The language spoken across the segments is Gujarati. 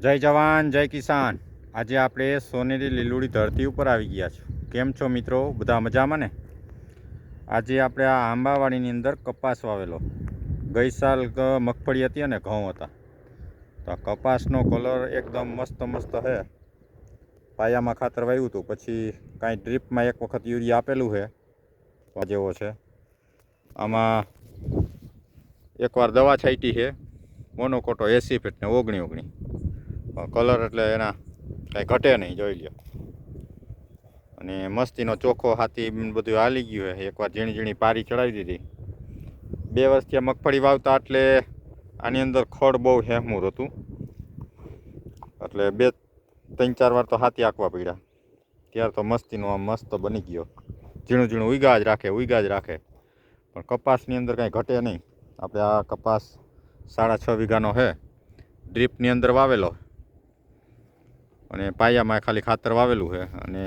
જય જવાન, જય કિસાન. આજે આપણે સોનેરી લીલુડી ધરતી ઉપર આવી ગયા છો. કેમ છો મિત્રો? બધા મજામાં ને? આજે આપણે આ આંબાવાડીની અંદર કપાસ વાવેલો. ગઈ સાલ મગફળી હતી અને ઘઉં હતા. તો કપાસનો કલર એકદમ મસ્ત મસ્ત છે પાયામાં ખાતર વાવ્યું હતું. પછી કાંઈ ડ્રીપમાં એક વખત યુરિયા આપેલું છે જેવો છે. આમાં એકવાર દવા છાંટી છે મોનોકોટો એસી ફીટને ઓગણી ઓગણી. કલર એટલે એના કાંઈ ઘટે નહીં, જોઈ લો અને મસ્તીનો ચોખ્ખો હાથી બધું હાલી ગયું છે. એકવાર ઝીણી ઝીણી પારી ચડાવી દીધી. બે વર્ષથી મગફળી વાવતા એટલે આની અંદર ખડ બહુ હેમૂર હતું. એટલે બે, ત્રણ ચાર વાર તો હાથી આંકવા પડ્યા. ત્યાર તો મસ્તીનો આમ મસ્ત બની ગયો. ઝીણું ઝીણું ઉગા જ રાખે ઉગા જ રાખે. પણ કપાસની અંદર કાંઈ ઘટે નહીં. આપણે આ કપાસ સાડા છ વીઘાનો છે. ડ્રીપની અંદર વાવેલો. અને પાયામાં ખાલી ખાતર વાવેલું છે અને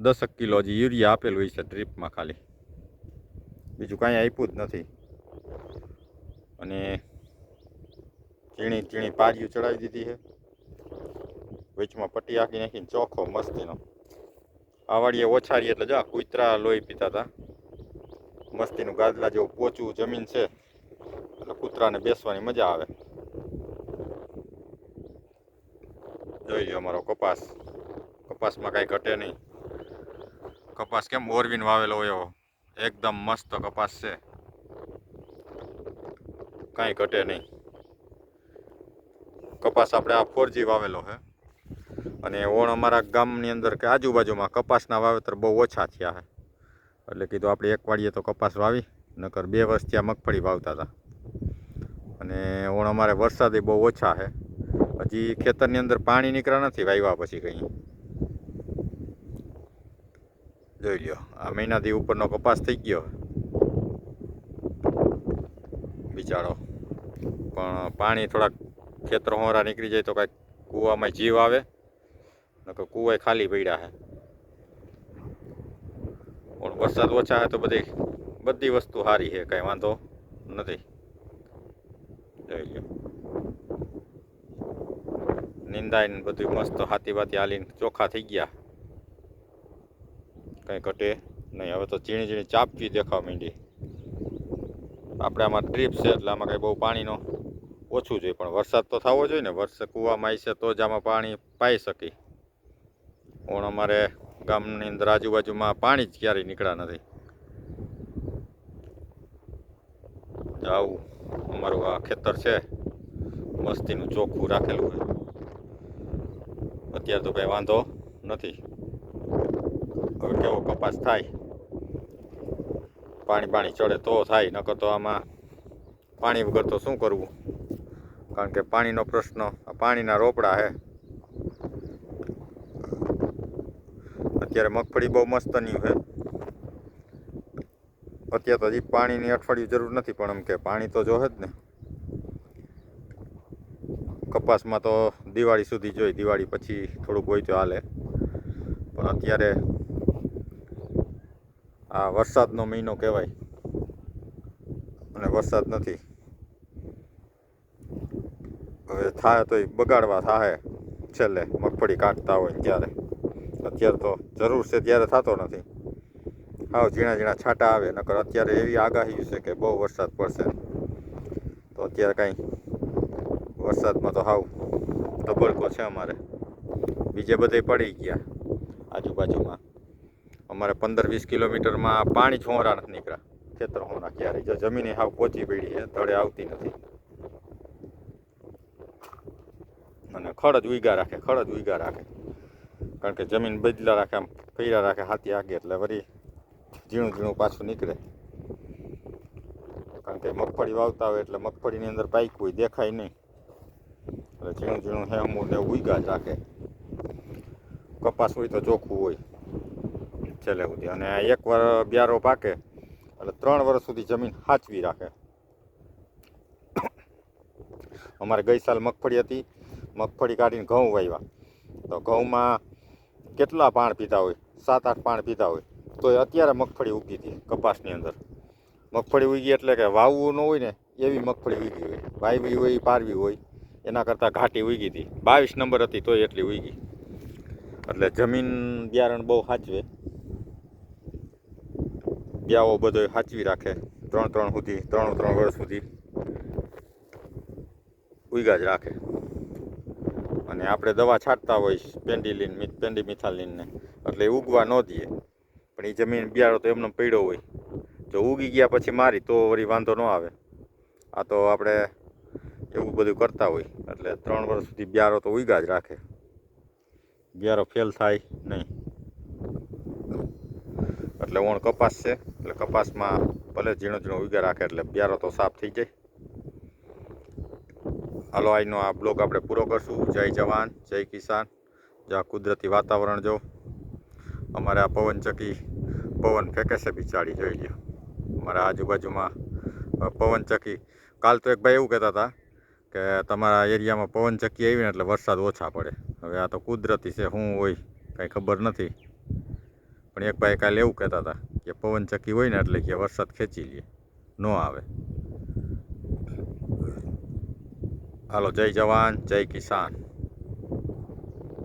દસક કિલો હજી યુરિયા આપેલું હોય છે ડ્રીપમાં ખાલી. બીજું કાંઈ આપ્યું જ નથી. અને ઝીણી ઝીણી પારીઓ ચડાવી દીધી છે. વચમાં પટ્ટી આખી નાખીને ચોખ્ખો મસ્તીનો. આવાડીએ વાડીએ ઓછારી એટલે જા કૂતરા લોહી પીતા હતા મસ્તીનું ગાદલા જેવું પોચું જમીન છે. એટલે કૂતરાને બેસવાની મજા આવે. જોઈ લો અમારો કપાસ. કપાસમાં કાંઈ ઘટે નહીં. કપાસ કેમ ઓરવીન વાવેલો એવો? એકદમ મસ્ત કપાસ છે. કાંઈ ઘટે નહીં. કપાસ આપણે આ ફોરજી વાવેલો છે અને ઓણ અમારા ગામની અંદર કે આજુબાજુમાં કપાસના વાવેતર બહુ ઓછા થયા છે એટલે કીધું આપણે એક વાડીએ તો કપાસ વાવી, નકર બે વર્ષથી આ મગફળી વાવતા હતા. અને ઓણ અમારે વરસાદે બહુ ઓછા છે હજી ખેતરની અંદર પાણી નીકળ્યા નથી વાવ્યા પછી કંઈ. જોઈ લ્યો, આ મહિનાથી ઉપરનો કપાસ થઈ ગયો. બિચારો. પણ પાણી થોડાક ખેતર હોરા નીકળી જાય તો કાંઈક કૂવામાં જીવ આવે. નકર કૂવાય ખાલી પડ્યા છે પણ વરસાદ ઓછા છે તો બધી બધી વસ્તુ સારી છે કાંઈ વાંધો નથી. જોઈ લ્યો. નિંદાય ને બધું મસ્ત હાથી બાતી હાલીને ચોખ્ખા થઈ ગયા. કંઈ ઘટે નહીં. હવે તો ઝીણી ઝીણી ચાપવી દેખાવા માંડી. આપણે આમાં ડ્રીપ છે, એટલે આમાં કંઈ બહુ પાણીનો ઓછું જોઈએ. પણ વરસાદ તો થવો જોઈએ ને. વરસાદ કૂવામાં આવી છે તો જ આમાં પાણી પાઈ શકી પણ અમારે ગામની અંદર આજુબાજુમાં પાણી જ ક્યારેય નીકળ્યા નથી. આવું અમારું આ ખેતર છે. મસ્તીનું ચોખ્ખું રાખેલું છે. અત્યારે તો કંઈ વાંધો નથી. હવે કેવો કપાસ થાય? પાણી પાણી ચડે તો થાય, નકર તો આમાં પાણી વગર તો શું કરવું? કારણ કે પાણીનો પ્રશ્ન પાણીના રોપડા છે અત્યારે મગફળી બહુ મસ્તની છે અત્યારે તો હજી પાણીની અઠવાડિયું જરૂર નથી, પણ એમ કે પાણી તો જોહે જ ને. કપાસમાં તો દિવાળી સુધી જોઈ દિવાળી પછી થોડુંક હોય તો હાલે. પણ અત્યારે આ વરસાદનો મહિનો કહેવાય. અને વરસાદ નથી. હવે થાય તો બગાડવા થાય છેલ્લે. મગફળી કાઢતા હોય ત્યારે. અત્યારે તો જરૂર છે ત્યારે થતો નથી. હાવ ઝીણા ઝીણા છાંટા આવે. નકર અત્યારે એવી આગાહી છે કે બહુ વરસાદ પડશે. તો અત્યારે કાંઈ વરસાદમાં તો હાવ તબડકો છે અમારે. બીજે બધે પડી ગયા આજુબાજુમાં. અમારે પંદર વીસ કિલોમીટરમાં પાણી છોરા નથી નીકળ્યા. ખેતર હોના ક્યારે જો જમીને હાવ પહોંચી પડી છે તળે આવતી નથી. અને ખડ જ ઉઈગા રાખે, ખડ જ ઉઈગા રાખે. કારણ કે જમીન બદલા રાખે, આમ ફેરા રાખે, હાથી આગે એટલે વળી ઝીણું ઝીણું પાછું નીકળે. કારણ કે મગફળી વાવતા હોય એટલે મગફળીની અંદર પાઈક હોય, દેખાય નહીં. એટલે ઝીણું ઝીણું હેમું ને ઉઈગા જ રાખે કપાસ હોય તો ચોખ્ખું હોય છેલ્લે સુધી. અને એક વાર બ્યારો પાકે, એટલે ત્રણ વર્ષ સુધી જમીન હાચવી રાખે. અમારે ગઈ સાલ મગફળી હતી, મગફળી કાઢીને ઘઉં વાવ્યા તો ઘઉંમાં કેટલા પાણ પીતા હોય? સાત, આઠ પાણ પીતા હોય. તો અત્યારે મગફળી ઉગી હતી કપાસની અંદર. મગફળી ઉગી એટલે કે વાવવું ન હોય ને, એવી મગફળી ઉગી હોય. વાવી હોય, પારવી હોય. એના કરતાં ઘાટી ઉગી હતી. બાવીસ નંબર હતી તોય એટલી ઉગી એટલે જમીન બિયારણ બહુ સાચવે. બ્યાવો બધો સાચવી રાખે. ત્રણ ત્રણ સુધી, ત્રણ ત્રણ વર્ષ સુધી ઉગા જ રાખે. અને આપણે દવા છાંટતા હોય પેન્ડિલીન પેન્ડી મિથાલીનને એટલે ઉગવા ન દઈએ. પણ એ જમીન બિયારો તો એમનો પડ્યો હોય. જો ઉગી ગયા પછી મારી તો વળી વાંધો ન આવે. આ તો આપણે બધું કરતા હોય. એટલે ત્રણ વર્ષ સુધી બિયારો તો ઉગા જ રાખે. બિયારો ફેલ થાય નહીં. એટલે ઓણ કપાસ છે. એટલે કપાસમાં ભલે ઝીણો ઝીણો ઉગા રાખે, એટલે બિયારો તો સાફ થઈ જાય. હાલો, આજનો આ બ્લોગ આપણે પૂરો કરશું. જય જવાન, જય કિસાન. જ્યાં કુદરતી વાતાવરણ જો. અમારે આ પવનચક્કી પવન ફેંકે છે બિચારી, જોઈ લ્યો. અમારા આજુબાજુમાં પવનચક્કી કાલ તો એક ભાઈ એવું કહેતા હતા કે તમારા એરિયામાં પવનચક્કી આવી ને એટલે વરસાદ ઓછા પડે. હવે આ તો કુદરતી છે શું હોય, કાંઈ ખબર નથી. પણ એક ભાઈ કાલે એવું કહેતા હતા કે પવનચક્કી હોય ને એટલે કે વરસાદ ખેંચી લે, ન આવે. હાલો, જય જવાન, જય કિસાન.